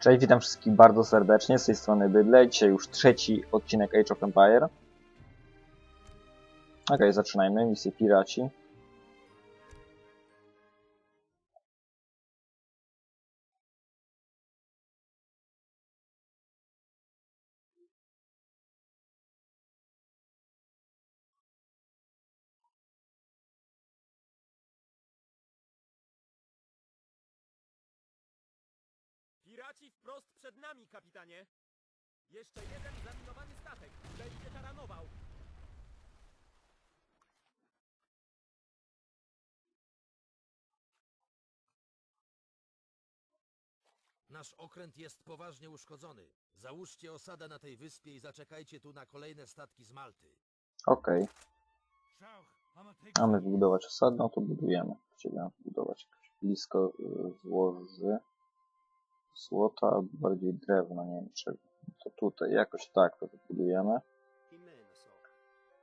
Cześć, witam wszystkich bardzo serdecznie, z tej strony Bydle. Dzisiaj już trzeci odcinek Age of Empire. Okej, zaczynajmy. Misję Piraci. Piraci wprost przed nami, kapitanie! Jeszcze jeden zaminowany statek. Będzie taranował. Nasz okręt jest poważnie uszkodzony. Załóżcie osadę na tej wyspie i zaczekajcie tu na kolejne statki z Malty. Okej, mamy wybudować osadną, to budujemy. Chcieliby nam budować blisko y, złoży złota, albo bardziej drewno, nie wiem czego. To tutaj, jakoś tak to wybudujemy.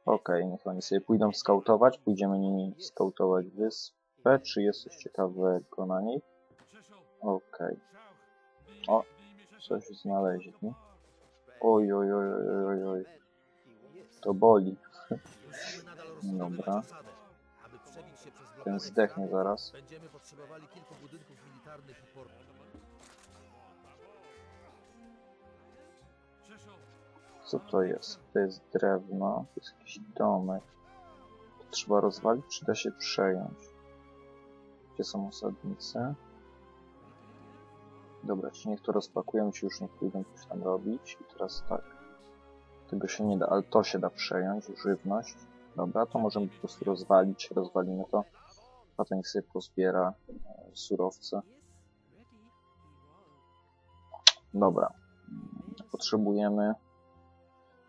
Okej, niech oni sobie pójdą skautować. Pójdziemy nimi skautować wyspę. Czy jest coś ciekawego na niej? Okej. O, coś znaleźli. Oj, oj, oj, oj, oj, oj. To boli. Dobra. Ten zdechnie zaraz. Będziemy potrzebowali kilku budynków militarnych i portów. Co to jest? To jest drewno. To jest jakiś domek. To trzeba rozwalić, czy da się przejąć? Gdzie są osadnicy? Dobra, ci niech to rozpakują, ci już niech pójdą coś tam robić. I teraz tak. Tego się nie da, ale to się da przejąć, żywność. Dobra, to możemy po prostu rozwalić, rozwalimy to. A to sobie pozbiera e, surowce. Dobra. Potrzebujemy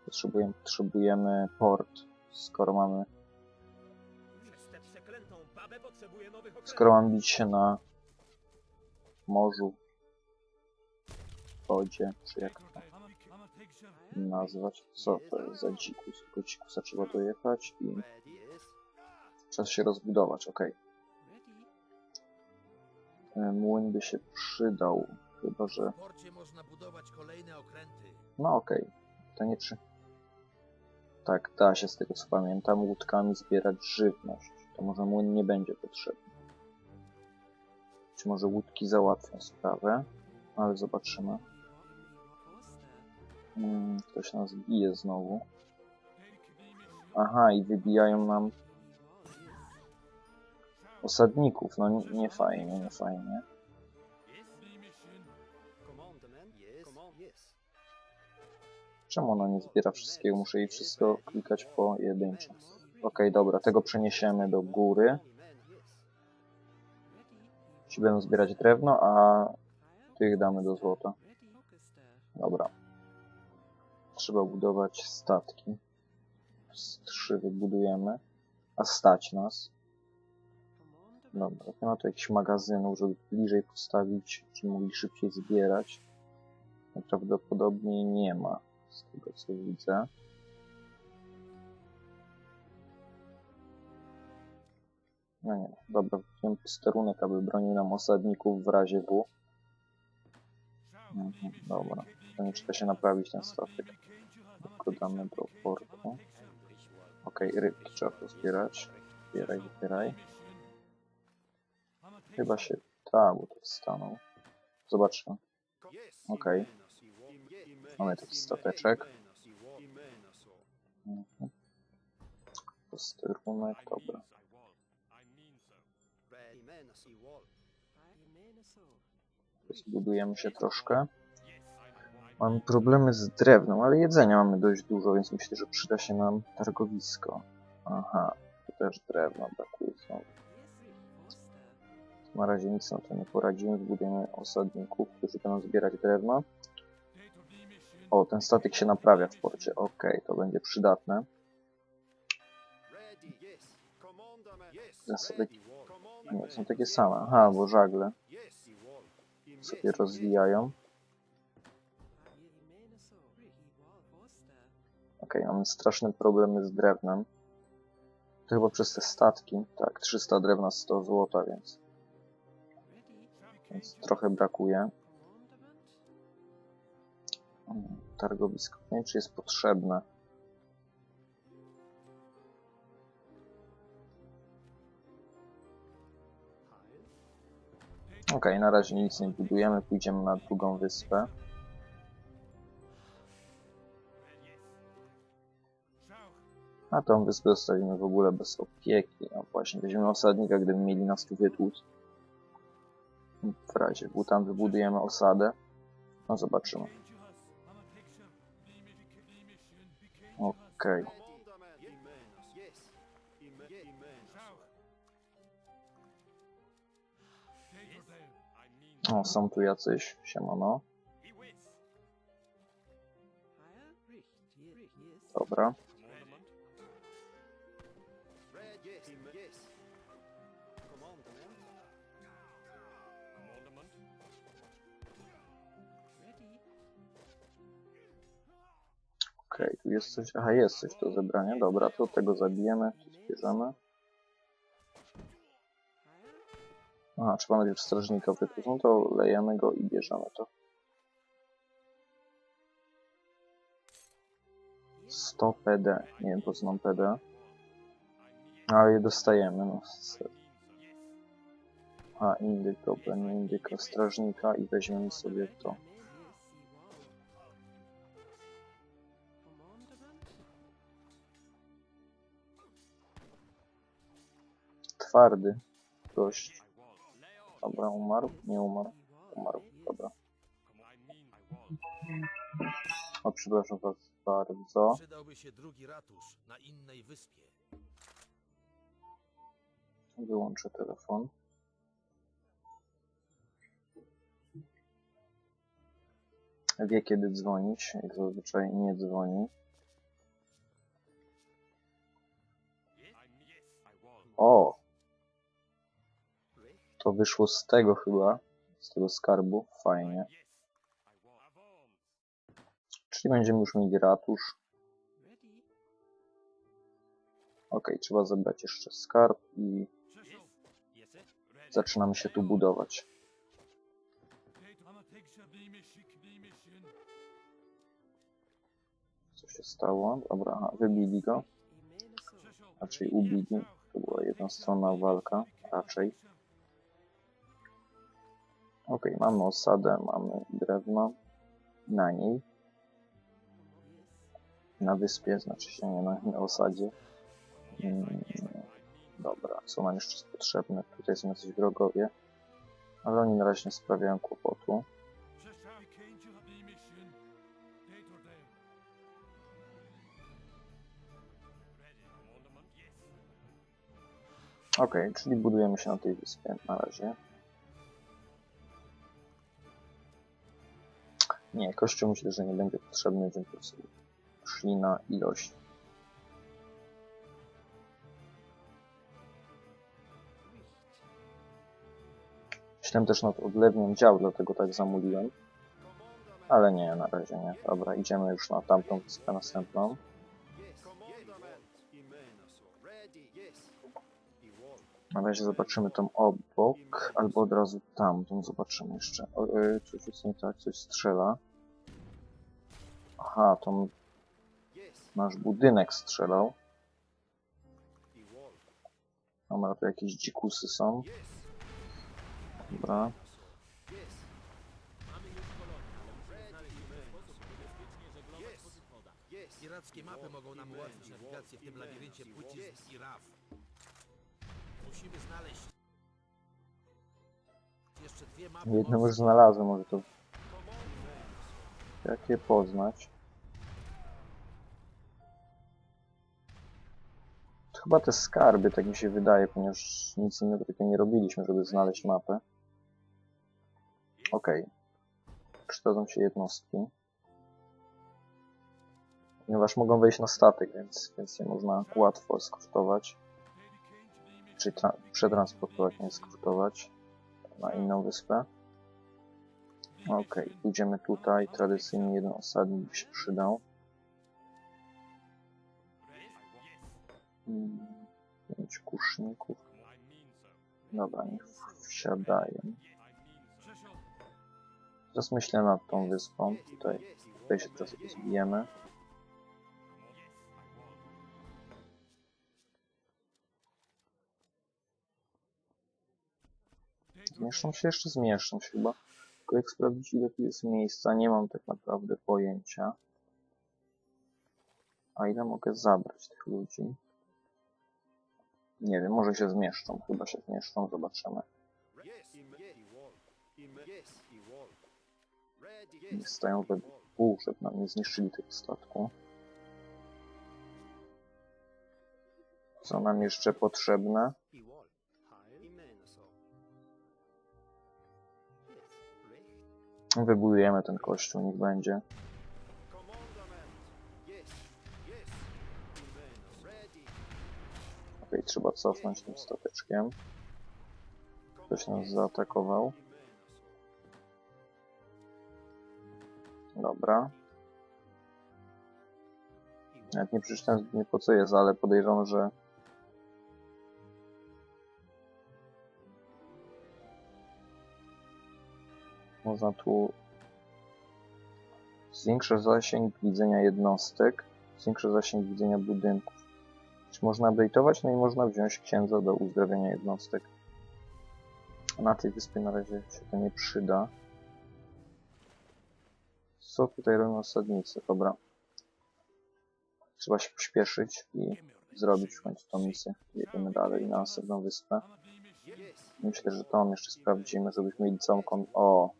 Potrzebujemy, potrzebujemy port. Skoro mamy, skoro mam bić się na morzu, wodzie, czy jak to nazwać, co to jest za dzikus? Tylko dzikusa trzeba dojechać i czas się rozbudować, ok. Młyn by się przydał, chyba że, no okej, to nie przy... Tak, da się z tego co pamiętam, łódkami zbierać żywność. To może młyn nie będzie potrzebny. Czy może łódki załatwią sprawę? Ale zobaczymy. Hmm, ktoś nas bije znowu. Aha, i wybijają nam osadników. No nie, nie fajnie, nie fajnie. Czemu ona nie zbiera wszystkiego? Muszę jej wszystko klikać pojedynczo. Okej, dobra, tego przeniesiemy do góry. Ci będą zbierać drewno, a tych damy do złota. Dobra. Trzeba budować statki. Z trzy wybudujemy. A stać nas. Dobra, nie ma tu jakichś magazynów, żeby bliżej postawić, żeby mogli szybciej zbierać. Najprawdopodobniej nie ma, z tego co widzę. No nie, dobra, wziąłem posterunek, aby bronił nam osadników w razie W. Mhm, dobra, to nie trzeba się naprawić ten statek. Tylko damy do portu. Okej, rybki trzeba pozbierać. Zbieraj, zbieraj. Chyba się... Tak, bo to stanął. Zobaczmy. Okej. Mamy taki stateczek. Mhm. Posterunek, dobra. Zbudujemy się troszkę. Mamy problemy z drewnem, ale jedzenia mamy dość dużo, więc myślę, że przyda się nam targowisko. Aha, tu też drewno brakuje znowu. Na razie nic na to nie poradzimy, zbudujemy osadników, którzy będą zbierać drewno. O, ten statek się naprawia w porcie, okej, to będzie przydatne. Ten statek... Nie, są takie same, aha, bo żagle sobie rozwijają. Okej, mamy straszne problemy z drewnem. To chyba przez te statki. Tak, 300 drewna, 100 złota, więc, więc trochę brakuje. Targowisko. Nie wiem, czy jest potrzebne. Okej, na razie nic nie budujemy. Pójdziemy na drugą wyspę. A tą wyspę zostawimy w ogóle bez opieki. A właśnie, weźmiemy osadnika, gdyby mieli nas tu wytłuc. W razie W tam wybudujemy osadę. No zobaczymy. Okej. O, są tu jacyś. Siemano. Dobra. Okej, tu jest coś. Aha, jest coś do zebrania. Dobra, to tego zabijemy. Zbierzemy. Aha, trzeba najpierw strażnika wytłuc. No to lejemy go i bierzemy to. 100 PD. Nie wiem po co PD. Ale je dostajemy, no. A, indyk, dobra, nie indyka, strażnika i weźmiemy sobie to. Twardy. Gość. Dobra, umarł? Nie umarł. Umarł, dobra. O, przepraszam was bardzo. Przydałby się drugi ratusz na innej wyspie. Wyłączę telefon. Wie kiedy dzwonić, jak zazwyczaj nie dzwoni. O! To wyszło z tego chyba, z tego skarbu. Fajnie. Czyli będziemy już mieli ratusz. Ok, trzeba zebrać jeszcze skarb i zaczynamy się tu budować. Co się stało? Dobra, wybili go. Raczej ubili. To była jednostronna walka. Raczej. Ok, mamy osadę, mamy drewno. Na niej. Na wyspie, znaczy się nie na, na osadzie. Mm, dobra, co nam jeszcze jest potrzebne? Tutaj są jacyś wrogowie. Ale oni na razie nie sprawiają kłopotu. Ok, czyli budujemy się na tej wyspie na razie. Nie, kościół myślę, że nie będzie potrzebny, więc szli na ilość. Myślałem też nad odlewnią dział, dlatego tak zamuliłem. Ale nie, na razie nie. Dobra, idziemy już na tamtą wyspę następną. Na razie zobaczymy tą obok, albo od razu tamtą zobaczymy jeszcze. O, e, coś jest nie tak, coś strzela. Aha, to nasz budynek strzelał. Dobra, tu jakieś dzikusy są. Dobra. Pirackie mapy mogą nam ułatwić nawigację w tym labiryncie płcizn i raf. Musimy znaleźć jeszcze dwie mapy. Jedną już znalazłem, może to... Jak je poznać? To chyba te skarby, tak mi się wydaje, ponieważ nic innego takiego nie robiliśmy, żeby znaleźć mapę. Okej. Przydadzą się jednostki. Ponieważ mogą wejść na statek, więc, więc je można łatwo eskortować. Czyli tra- przetransportować, nie eskortować na inną wyspę. Okej, pójdziemy tutaj. Tradycyjnie jeden osadnik by się przydał. Mm, Pięć kuszników. Dobra, niech wsiadają. Teraz myślę nad tą wyspą tutaj. Tutaj się teraz zbijemy. Zmieszczą się? Jeszcze zmieszczą się chyba. Tylko jak sprawdzić ile tu jest miejsca, nie mam tak naprawdę pojęcia. A ile mogę zabrać tych ludzi? Nie wiem, może się zmieszczą. Chyba się zmieszczą, zobaczymy. Nie stają we pół, żeby nam nie zniszczyli tego statku. Co nam jeszcze potrzebne? Wybudujemy ten kościół, niech będzie. Okej, trzeba cofnąć tym stateczkiem. Ktoś nas zaatakował. Dobra. Nawet nie przeczytałem zbytnio po co jest, ale podejrzewam, że można tu zwiększa zasięg widzenia jednostek, zwiększa zasięg widzenia budynków. Można update'ować? No i można wziąć księdza do uzdrawiania jednostek. Na tej wyspie na razie się to nie przyda. Co tutaj robią osadnicy? Dobra. Trzeba się pośpieszyć i zrobić w końcu tą misję. Jedziemy dalej na następną wyspę. Myślę, że tą jeszcze sprawdzimy, żebyśmy mieli całą kon... O!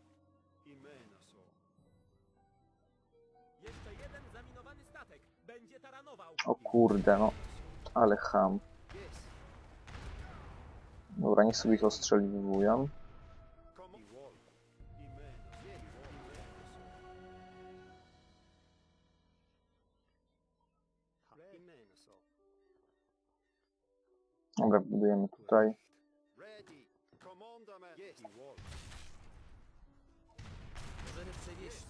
O kurde, no. Ale ham. Dobra, niech sobie ich ostrzeliwują. Dobra, budujemy tutaj.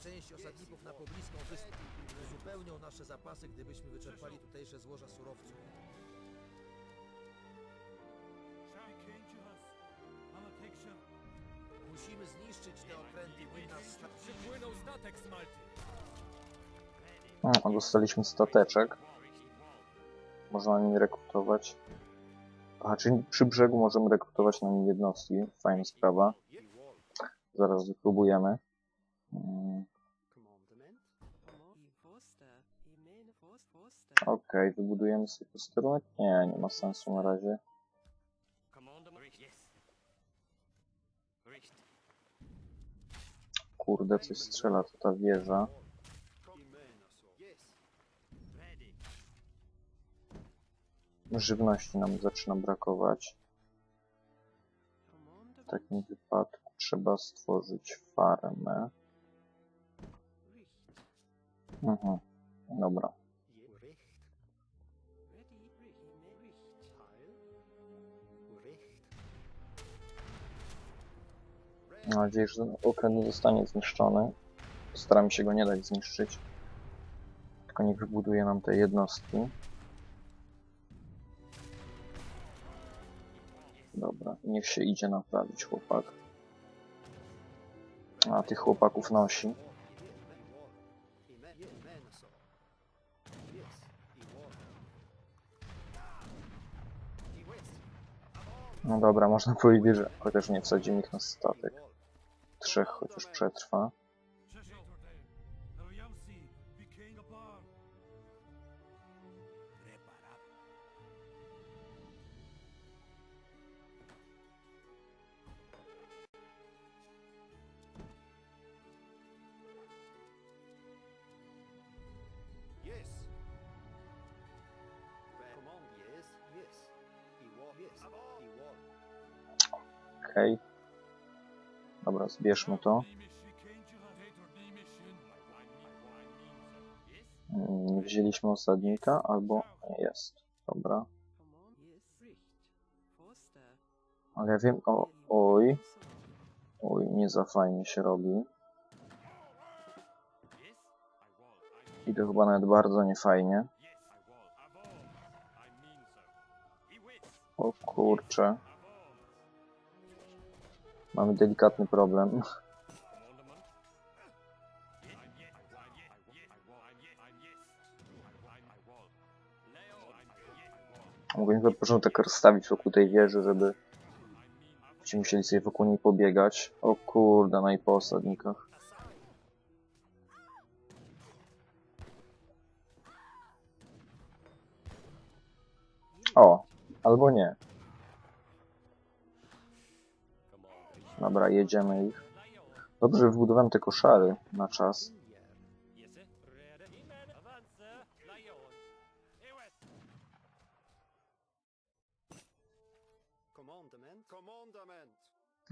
Część osadników na pobliską wyspę. Uzupełnią nasze zapasy, gdybyśmy wyczerpali tutejsze złoża surowców. Musimy zniszczyć te okręty, by nas sta- Przypłynął statek z Malty. O, dostaliśmy stateczek. Można na nim rekrutować. Aha, czyli przy brzegu możemy rekrutować na nim jednostki. Fajna sprawa. Zaraz wypróbujemy. Mm, Okej, wybudujemy sobie posterunek? Nie, nie ma sensu na razie. Kurde, coś strzela, to ta wieża. Żywności nam zaczyna brakować. W takim wypadku trzeba stworzyć farmę. Mhm, dobra. Mam nadzieję, że ten okręt nie zostanie zniszczony. Staram się go nie dać zniszczyć. Tylko niech wybuduje nam te jednostki. Dobra, niech się idzie naprawić chłopak. A tych chłopaków nosi. No dobra, można powiedzieć, że chociaż nie wsadzimy ich na statek. Trzech chociaż przetrwa. Okej. Dobra, zbierzmy to. Mm, wzięliśmy osadnika, albo jest. Dobra. Ale ja wiem, o, oj, oj, nie za fajnie się robi. I to chyba nawet bardzo niefajnie. O kurcze. Mamy delikatny problem. Mogę na początek tak rozstawić wokół tej wieży, żeby ci musieli sobie wokół niej pobiegać. O kurde, na i po osadnikach. O, albo nie. Dobra, jedziemy ich. Dobrze, że wbudowałem te koszary na czas.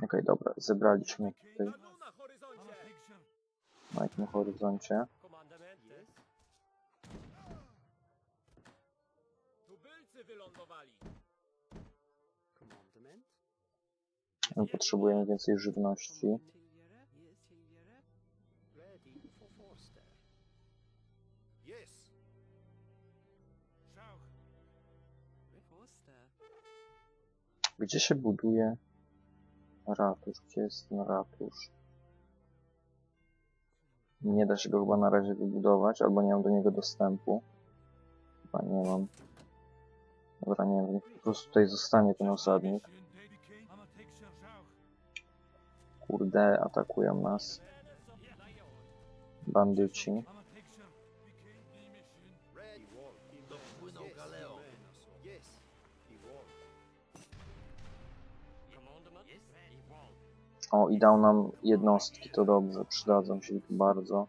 Okej, dobra, zebraliśmy tutaj na jakim horyzoncie. Potrzebujemy więcej żywności. Gdzie się buduje ratusz? Gdzie jest ten ratusz? Nie da się go chyba na razie wybudować, albo nie mam do niego dostępu. Chyba nie mam. Dobra, nie wiem, po prostu tutaj zostanie ten osadnik. Kurde, atakują nas. Bandyci. O, i dał nam jednostki, to dobrze, przydadzą się tu bardzo.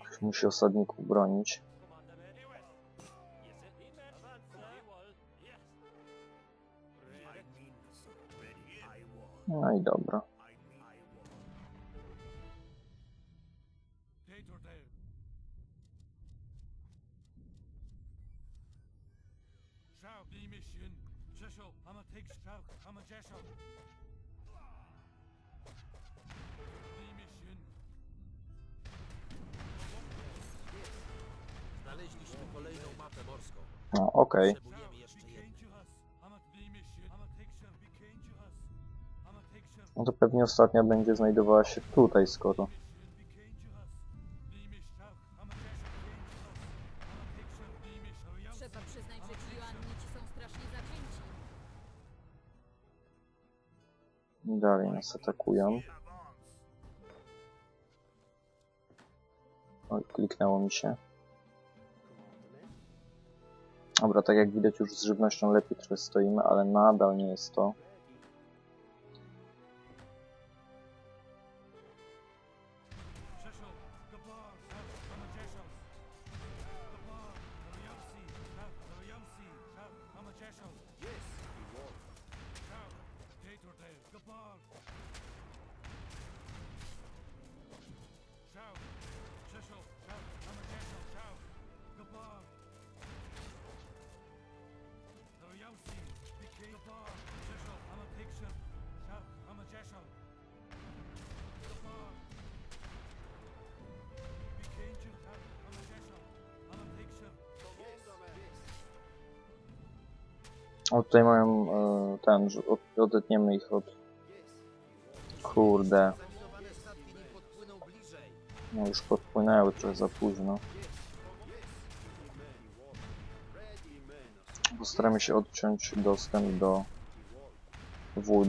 Ktoś musi osadników bronić. No i dobra. Mission. Znaleźliśmy kolejną mapę morską. No, okej. Potrzebujemy jeszcze jednej. No to pewnie ostatnia będzie znajdowała się tutaj, skoro. Dalej nas atakują. Oj, kliknęło mi się. Dobra, tak jak widać już z żywnością lepiej trochę stoimy, ale nadal nie jest to. O, tutaj mają e, ten, odetniemy ich od... Kurde, no już podpłynęły trochę za późno. Postaramy się odciąć dostęp do wód.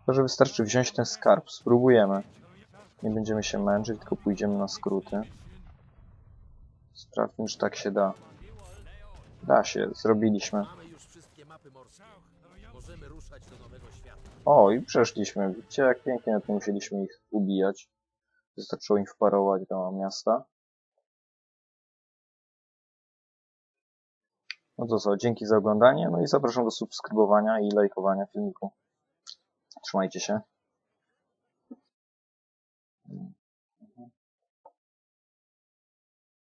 Chyba, że wystarczy wziąć ten skarb. Spróbujemy. Nie będziemy się męczyć, tylko pójdziemy na skróty. Sprawdźmy, czy tak się da. Da się, zrobiliśmy. O, i przeszliśmy. Widzicie, jak pięknie tym musieliśmy ich ubijać. Wystarczyło im wparować do miasta. No to co, dzięki za oglądanie, no i zapraszam do subskrybowania i lajkowania filmiku. Trzymajcie się.